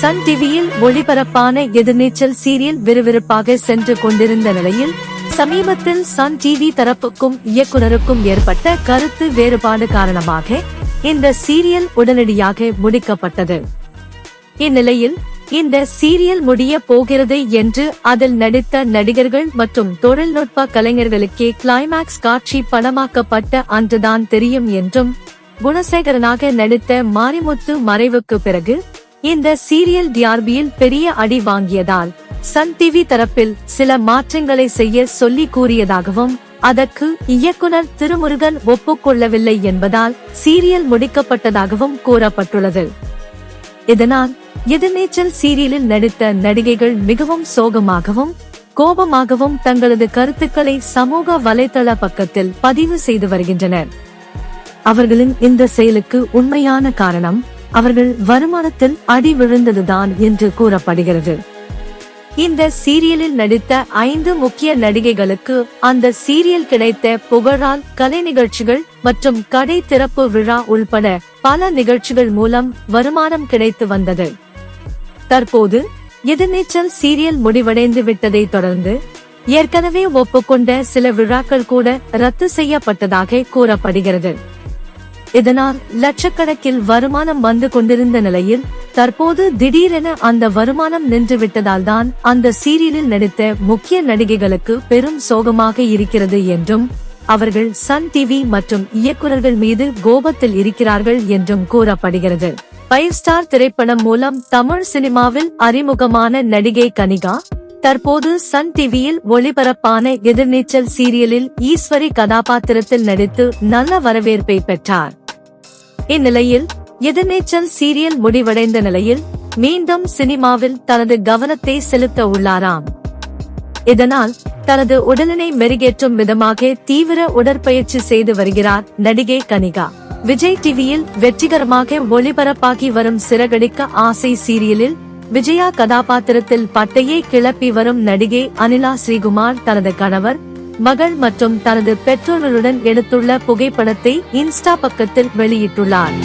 Sun டிவியில் ஒளிபரப்பான எதிர்நீச்சல் serial விறுவிறுப்பாக சென்று கொண்டிருந்த நிலையில் சமீபத்தில் சன் டிவி தரப்புக்கும் இயக்குனருக்கும் ஏற்பட்ட கருத்து வேறுபாடு காரணமாக இந்த சீரியல் உடனடியாக முடிக்கப்பட்டது. இந்நிலையில் இந்த சீரியல் முடிய போகிறது என்று அதில் நடித்த நடிகர்கள் மற்றும் தொழில்நுட்ப கலைஞர்களுக்கே கிளைமாக்ஸ் காட்சி படமாக்கப்பட்ட அன்றுதான் தெரியும் என்றும் குணசேகரனாக நடித்த மாரிமுத்து மறைவுக்கு பிறகு இந்த சீரியல் டிஆர்பியில் பெரிய அடி வாங்கியதால் சன் டிவி தரப்பில் சில மாற்றங்களை செய்ய சொல்லி கூறியதாகவும் அதற்கு இயக்குனர் திருமுருகன் ஒப்புக்கொள்ளவில்லை என்பதால் சீரியல் முடிக்கப்பட்டதாகவும் கூறப்பட்டுள்ளது. இதனால் எதிர்நீச்சல் சீரியலில் நடித்த நடிகைகள் மிகவும் சோகமாகவும் கோபமாகவும் தங்களது கருத்துக்களை சமூக வலைதள பக்கத்தில் பதிவு செய்து வருகின்றனர். அவர்களின் இந்த செயலுக்கு உண்மையான காரணம் அவர்கள் வருமானத்தில் அடி விழுந்ததுதான் என்று கூறப்படுகிறது. இந்த சீரியலில் நடித்த ஐந்து முக்கிய நடிகைகளுக்கு அந்த சீரியல் கிடைத்த புகழால் கலை நிகழ்ச்சிகள் மற்றும் கடை திறப்பு விழா உள்பட பல நிகழ்ச்சிகள் மூலம் வருமானம் கிடைத்து வந்தது. தற்போது எதிர்நீச்சல் சீரியல் முடிவடைந்து விட்டதை தொடர்ந்து ஏற்கனவே ஒப்புக்கொண்ட சில விழாக்கள் கூட ரத்து செய்யப்பட்டதாக கூறப்படுகிறது. இதனால் லட்சக்கணக்கில் வருமானம் வந்து கொண்டிருந்த நிலையில் தற்போது திடீரென அந்த வருமானம் நின்று விட்டதால் தான் அந்த சீரியலில் நடித்த முக்கிய நடிகைகளுக்கு பெரும் சோகமாக இருக்கிறது என்றும் அவர்கள் சன் டிவி மற்றும் இயக்குநர்கள் மீது கோபத்தில் இருக்கிறார்கள் என்றும் கூறப்படுகிறது. ஃபைவ் ஸ்டார் திரைப்படம் மூலம் தமிழ் சினிமாவில் அறிமுகமான நடிகை கனிகா தற்போது சன் டிவியில் ஒளிபரப்பான எதிர்நீச்சல் சீரியலில் ஈஸ்வரி கதாபாத்திரத்தில் நடித்து நல்ல வரவேற்பை பெற்றார். இந்நிலையில் எதிர்நீச்சல் சீரியல் முடிவடைந்த நிலையில் மீண்டும் சினிமாவில் தனது கவனத்தை செலுத்த உள்ளாராம். இதனால் தனது உடலினை மெருகேற்றும் விதமாக தீவிர உடற்பயிற்சி செய்து வருகிறார் நடிகை கனிகா. விஜய் டிவியில் வெற்றிகரமாக ஒளிபரப்பாகி வரும் சிறகடிக்க ஆசை சீரியலில் விஜயா கதாபாத்திரத்தில் பட்டையை கிளப்பி வரும் நடிகை அனிலா ஸ்ரீகுமார் தனது கணவர் மகள் மற்றும் தனது பெற்றோர்களுடன் எடுத்துள்ள புகைப்படத்தை இன்ஸ்டா பக்கத்தில் வெளியிட்டுள்ளார்.